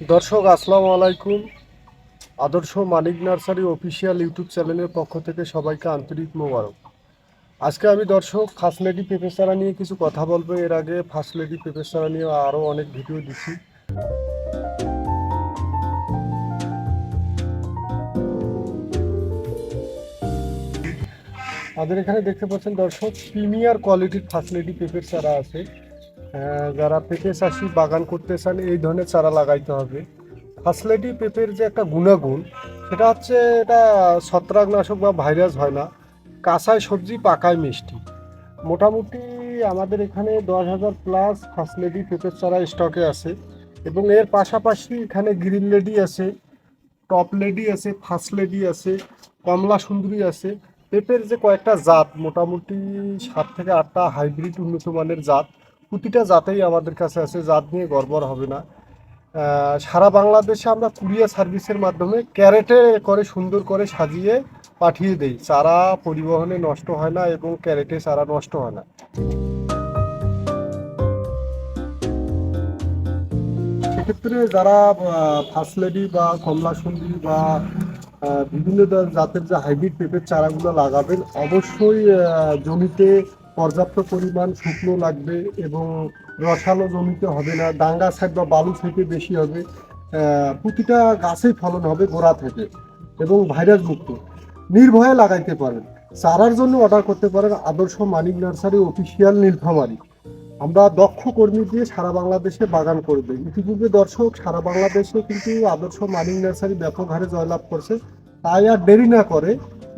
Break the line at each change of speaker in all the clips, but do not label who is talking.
দর্শক, আসসালামু আলাইকুম। আদর্শ মানিক নার্সারি অফিসিয়াল ইউটিউব চ্যানেলের পক্ষ থেকে সবাইকে আন্তরিক মোবারক। আজকে আমি দর্শক ফার্স্ট লেডি পেঁপে চারা নিয়ে কিছু কথা বলব। এর আগে ফার্স্ট লেডি পেঁপে চারা নিয়ে আরও অনেক ভিডিও দিচ্ছি আমাদের এখানে দেখতে পাচ্ছেন দর্শক, প্রিমিয়ার কোয়ালিটির ফার্স্ট লেডি পেঁপের চারা আছে। যারা পেঁপে চাষি, বাগান করতে চান, এই ধরনের চারা লাগাইতে হবে। ফাসলেটি পেঁপের যে একটা গুণাগুণ, সেটা হচ্ছে এটা ছত্রাকনাশক বা ভাইরাস হয় না। কাঁচায় সবজি, পাকায় মিষ্টি। মোটামুটি আমাদের এখানে দশ হাজার প্লাস ফাসলেটি পেঁপের চারা স্টকে আছে এবং এর পাশাপাশি এখানে গ্রিন লেডি আছে, টপ লেডি আছে, ফার্স্ট লেডি আছে, কমলা সুন্দরী আছে। পেঁপের যে কয়েকটা জাত, মোটামুটি সাত থেকে আটটা হাইব্রিড উন্নত মানের জাত। প্রতিটা জাতেই আমাদের কাছে আছে, জাত নিয়ে গড়বড় হবে না। সারা বাংলাদেশে আমরা কুরিয়ার সার্ভিসের মাধ্যমে ক্যারেটে করে, সুন্দর করে সাজিয়ে পাঠিয়ে দেই। চারা পরিবহনে নষ্ট হয় না এবং ক্যারেটে চারা নষ্ট হয় না। সেক্ষেত্রে যারা ফার্স্ট লেডি বা কমলা সুন্দরী বা বিভিন্ন জাতের যে হাইব্রিড পেঁপের চারাগুলো লাগাবেন, অবশ্যই জমিতে পর্যাপ্ত পরিমাণ শুকনো লাগবে এবং রসালো জমিতে হবে না, ডাঙ্গা সাইড বা বালু থেকে বেশি হবে প্রতিটা গাছেই ফলন হবে গোড়া থেকে এবং ভাইরাস মুক্ত। নির্ভয়ে লাগাইতে পারেন। চারার জন্য অর্ডার করতে পারেন আদর্শ মানিক নার্সারি অফিসিয়াল নীলফামারি। আমরা দক্ষ কর্মী দিয়ে সারা বাংলাদেশে বাগান করবে। ইতিপূর্বে দর্শক সারা বাংলাদেশে কিন্তু আদর্শ মানিক নার্সারি ব্যাপক হারে জয়লাভ করছে, তাই আর দেরি না করে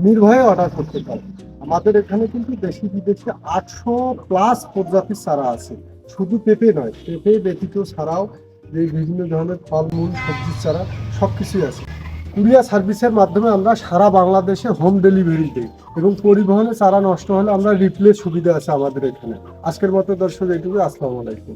নির্ভয়ে অর্ডার করতে পারে আমাদের এখানে কিন্তু দেশি বিদেশি আটশো প্লাস প্রজাতির চারা আছে। শুধু পেঁপে নয়, পেঁপে ব্যতীত ছাড়াও যে বিভিন্ন ধরনের ফলমূল, সবজির চারা সব কিছুই আছে। কুরিয়ার সার্ভিসের মাধ্যমে আমরা সারা বাংলাদেশে হোম ডেলিভারি দিই এবং পরিবহনে চারা নষ্ট হলে আমরা রিপ্লেস সুবিধা আছে আমাদের এখানে। আজকের মতো দর্শক এইটুকু আসসালামু আলাইকুম।